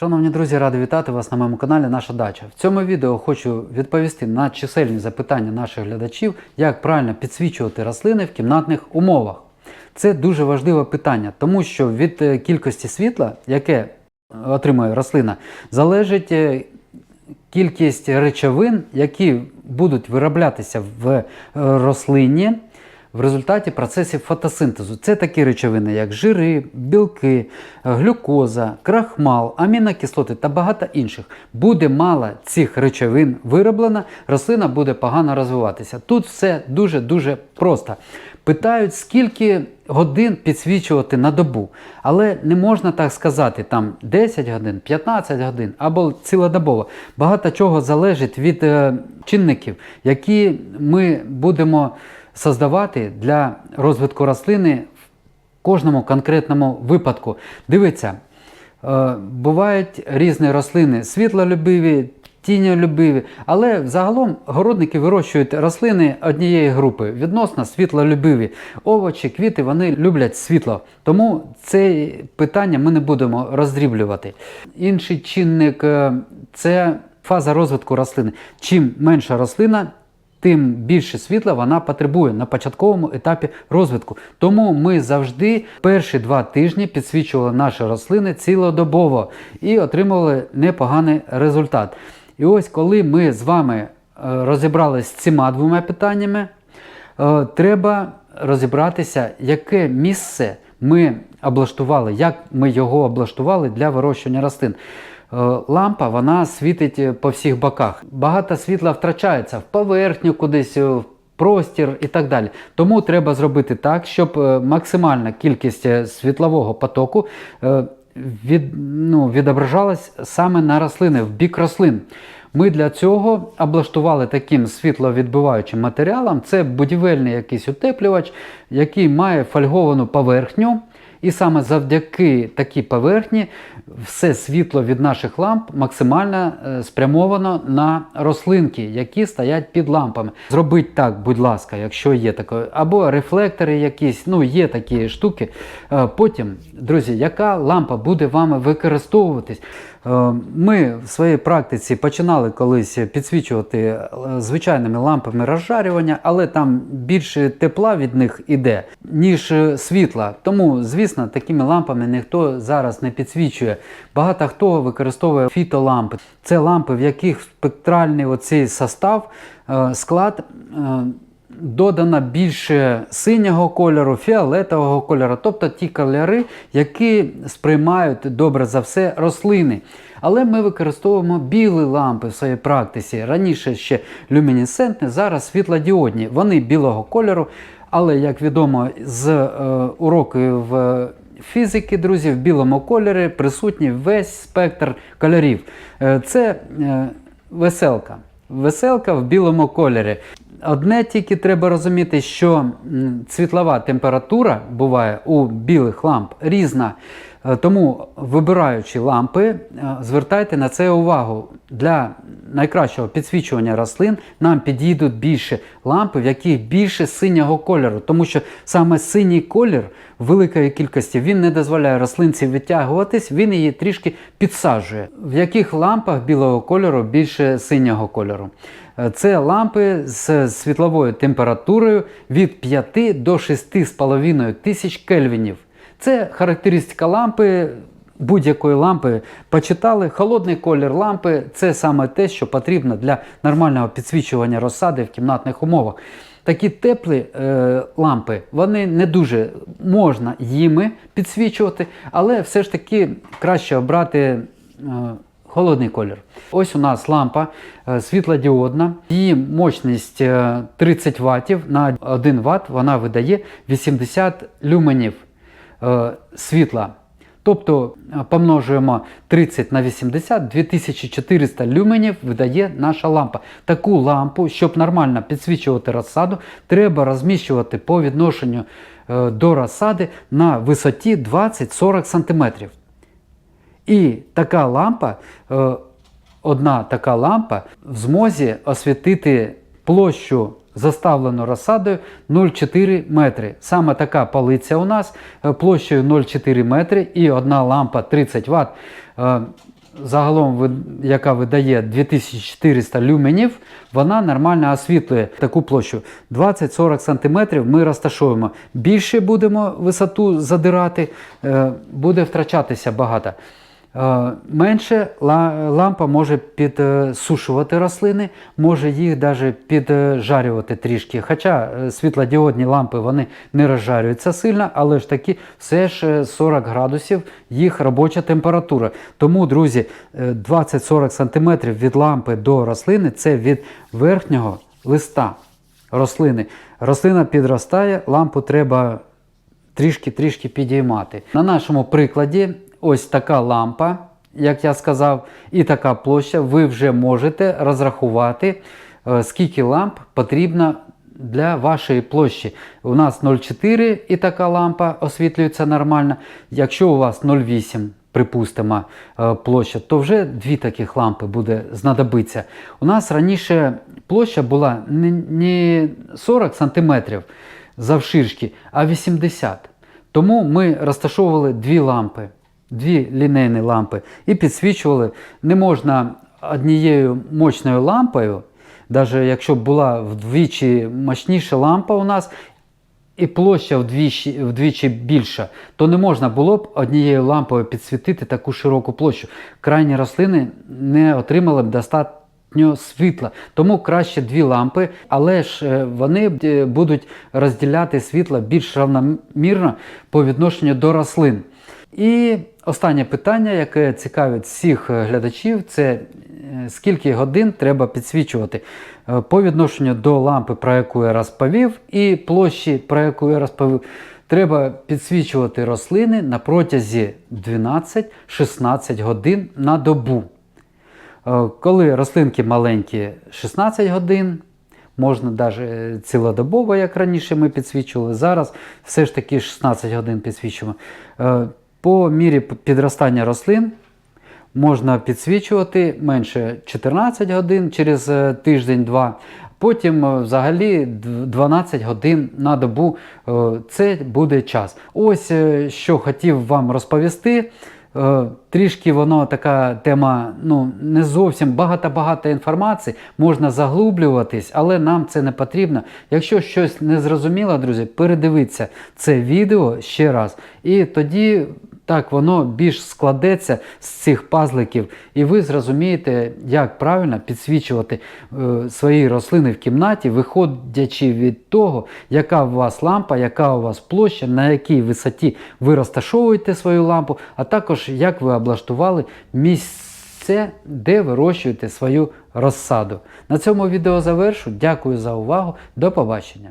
Шановні друзі, радий вітати вас на моєму каналі Наша Дача. В цьому відео хочу відповісти на чисельні запитання наших глядачів, як правильно підсвічувати рослини в кімнатних умовах. Це дуже важливе питання, тому що від е, кількості світла, яке отримує рослина, залежить е, кількість речовин, які будуть вироблятися в е, рослині в результаті процесів фотосинтезу. Це такі речовини, як жири, білки, глюкоза, крахмал, амінокислоти та багато інших. Буде мало цих речовин вироблено, рослина буде погано розвиватися. Тут все дуже-дуже просто. Питають, скільки годин підсвічувати на добу, але не можна так сказати, там 10 годин, 15 годин або цілодобово. Багато чого залежить від е, чинників, які ми будемо создавати для розвитку рослини в кожному конкретному випадку. Дивіться, е, бувають різні рослини, світлолюбиві, тіньолюбиві, але загалом городники вирощують рослини однієї групи, відносно світлолюбиві. Овочі, квіти вони люблять світло. Тому це питання ми не будемо роздріблювати. Інший чинник е, це фаза розвитку рослини. Чим менша рослина, тим більше світла вона потребує на початковому етапі розвитку. Тому ми завжди перші два тижні підсвічували наші рослини цілодобово і отримували непоганий результат. І ось коли ми з вами е, розібралися з цими двома питаннями, е, треба розібратися, яке місце ми облаштували, як ми його облаштували для вирощування рослин. Е, Лампа вона світить е, по всіх боках. Багато світла втрачається в поверхню кудись, е, в простір і так далі. Тому треба зробити так, щоб максимальна кількість світлового потоку від, ну, відображалась саме на рослини, в бік рослин. Ми для цього облаштували таким світловідбиваючим матеріалом. Це будівельний якийсь утеплювач, який має фольговану поверхню. І саме завдяки такій поверхні все світло від наших ламп максимально е, спрямовано на рослинки, які стоять під лампами. Зробіть так, будь ласка, якщо є таке, або рефлектори якісь, ну є такі штуки. Е, Потім, друзі, яка лампа буде вами використовуватись? Е, Ми в своїй практиці починали колись підсвічувати е, звичайними лампами розжарювання, але там більше тепла від них іде, ніж е, світла. Тому, звісно, такими лампами ніхто зараз не підсвічує. Багато хто використовує фітолампи. Це лампи, в яких спектральний оцей состав, склад. Додано більше синього кольору, фіолетового кольору, тобто ті кольори, які сприймають добре за все рослини. Але ми використовуємо білі лампи в своїй практиці. Раніше ще люмінесцентні, зараз світлодіодні. Вони білого кольору, але, як відомо, з е, уроків фізики, друзі, в білому кольорі присутній весь спектр кольорів. Е, це е, веселка. Веселка в білому кольорі. Одне тільки треба розуміти, що світлова температура буває у білих ламп різна. Е, Тому, вибираючи лампи, е, звертайте на це увагу. Для найкращого підсвічування рослин нам підійдуть більше лампи, в яких більше синього кольору, тому що саме синій колір великої кількості він не дозволяє рослинці витягуватись, він її трішки підсаджує. В яких лампах білого кольору більше синього кольору? Е, Це лампи з світловою температурою від 5 до 6,5 тисяч кельвінів. Це характеристика лампи. Будь-якої лампи почитали, холодний колір лампи це саме те, що потрібно для нормального підсвічування розсади в кімнатних умовах. Такі теплі е, лампи, вони не дуже можна їми підсвічувати, але все ж таки краще обрати е, холодний колір. Ось у нас лампа е, світлодіодна, її мощність е, 30 Вт, на 1 Вт вона видає 80 люменів е, світла. Тобто е, помножуємо 30 на 80, 2400 люменів видає наша лампа. Таку лампу, щоб нормально підсвічувати розсаду, треба розміщувати по відношенню е, до розсади на висоті 20-40 см. І така лампа, е, одна така лампа в змозі освітити площу заставлену розсадою 0,4 метри. Саме така полиця у нас е, площею 0,4 метри і одна лампа 30 Вт. е, загалом яка видає 2400 люменів, вона нормально освітлює таку площу. 20-40 см ми розташовуємо. Більше будемо висоту задирати, е, буде втрачатися багато. Е, Менше лампа може підсушувати рослини, може їх навіть піджарювати трішки. Хоча е, світлодіодні лампи вони не розжарюються сильно, але ж таки все ж е, 40 градусів їх робоча температура. Тому, друзі, е, 20-40 см від лампи до рослини це від верхнього листа рослини. Рослина підростає, лампу треба трішки-трішки підіймати. На нашому прикладі ось така лампа, як я сказав, і така площа. Ви вже можете розрахувати, е, скільки ламп потрібно для вашої площі. У нас 0,4 і така лампа освітлюється нормально. Якщо у вас 0,8, припустимо, е, площа, то вже дві таких лампи буде знадобиться. У нас раніше площа була не, не 40 см завширшки, а 80 тому ми розташовували дві лампи, дві лінейні лампи і підсвічували. Не можна однією мощною лампою, навіть якщо б була вдвічі мощніша лампа у нас, і площа вдвічі, вдвічі більша, то не можна було б однією лампою підсвітити таку широку площу. Крайні рослини не отримали б достатньо світла. Тому краще дві лампи, але ж е, вони е, будуть розділяти світло більш равномірно по відношенню до рослин. І останнє питання, яке цікавить всіх е, глядачів, це скільки годин треба підсвічувати по відношенню до лампи, про яку я розповів, і площі, про яку я розповів. Треба підсвічувати рослини на протязі 12-16 годин на добу. Е, Коли рослинки маленькі 16 годин, можна навіть цілодобово, як раніше ми підсвічували. Зараз все ж таки 16 годин підсвічуємо. Е, По мірі підростання рослин можна підсвічувати менше 14 годин через е, тиждень-два. Потім е, взагалі 12 годин на добу е, це буде час. Ось е, що хотів вам розповісти. Е, Трішки воно така тема, ну не зовсім багато-багато інформації, можна заглублюватись, але нам це не потрібно. Якщо щось не зрозуміло, друзі, передивіться це відео ще раз, і тоді так воно більш складеться з цих пазликів, і ви зрозумієте, як правильно підсвічувати е, свої рослини в кімнаті, виходячи від того, яка у вас лампа, яка у вас площа, на якій висоті ви розташовуєте свою лампу, а також як ви облаштували місце, де вирощуєте свою розсаду. На цьому відео завершу. Дякую за увагу. До побачення.